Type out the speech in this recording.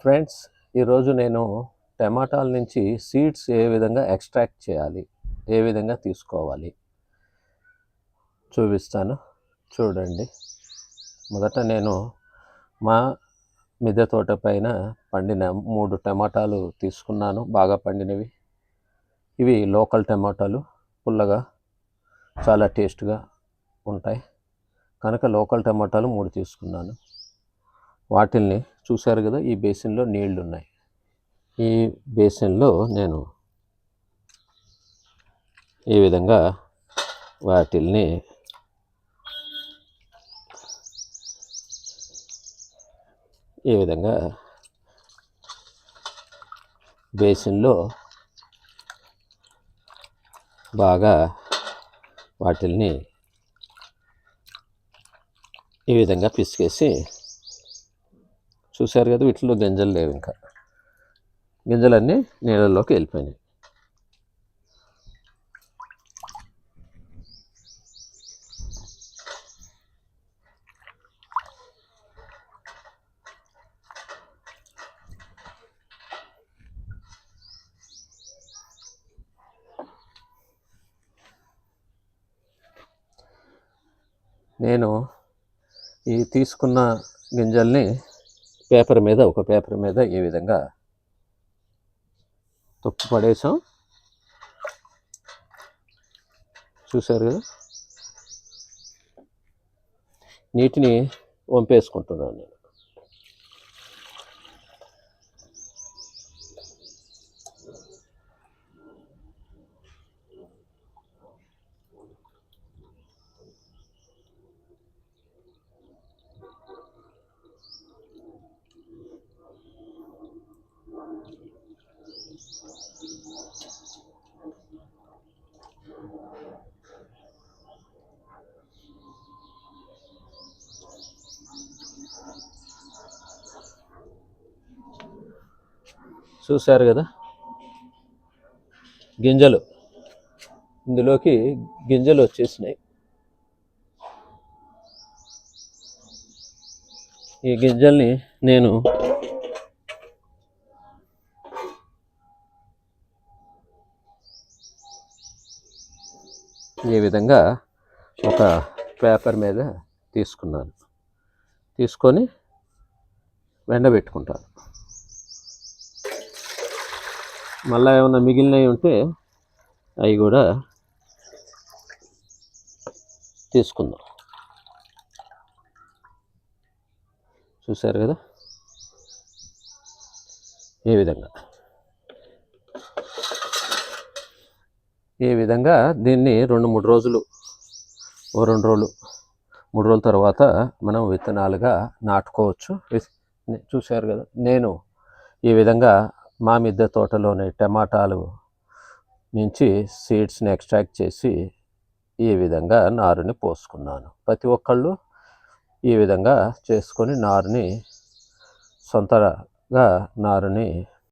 Friends ఈరోజు నేను టమాటాల నుంచి సీడ్స్ ఏ విధంగా ఎక్స్ట్రాక్ట్ చేయాలి ఏ విధంగా తీసుకోవాలి చూపిస్తాను. చూడండి. మొదట నేను మా మిద్దె తోట పైన పండిన మూడు టమాటాలు తీసుకున్నాను. బాగా పండినవి. ఇవి లోకల్ టమాటాలు. పుల్లగా చాలా టేస్ట్గా ఉంటాయి. కనుక లోకల్ టమాటాలు మూడు తీసుకున్నాను. వాటిల్ని చూశారు కదా ఈ బేసిన్లో నీళ్ళు ఉన్నాయి ఈ బేసిన్లో నేను ఈ విధంగా వాటిల్ని ఈ విధంగా బేసిన్లో బాగా వాటిల్ని ఈ విధంగా పిసికేసి చూశారు కదా వీటిలో గింజలు లేవు ఇంకా. గింజలన్నీ నీళ్ళలోకి వెళ్ళిపోయినాయి. నేను ఈ తీసుకున్న గింజల్ని పేపర్ మీద ఒక పేపర్ మీద ఈ విధంగా తొక్కు పడేసాం చూశారు కదా? నీటిని వంపేసుకుంటున్నాను నేను. చూశారు కదా? గింజలు. ఇందులోకి గింజలు వచ్చేసినాయి. ఈ గింజల్ని నేను ఈ విధంగా ఒక పేపర్ మీద తీసుకున్నాను. తీసుకొని వెండబెట్టుకుంటాను. మళ్ళీ ఏమైనా మిగిలినవి ఉంటే అవి కూడా తీసుకుందాం. చూశారు కదా? ఈ విధంగా? ఈ విధంగా దీన్ని రెండు మూడు రోజులు ఓ రెండు రోజులు మూడు రోజుల తర్వాత మనం విత్తనాలుగా నాటుకోవచ్చు. చూశారు కదా? నేను ఈ విధంగా మా మిద్దె తోటలోని టమాటాలు నుంచి సీడ్స్ని ఎక్స్ట్రాక్ట్ చేసి ఈ విధంగా నారుని పోసుకున్నాను. ప్రతి ఒక్కళ్ళు ఈ విధంగా చేసుకొని నారుని సొంతగా నారుని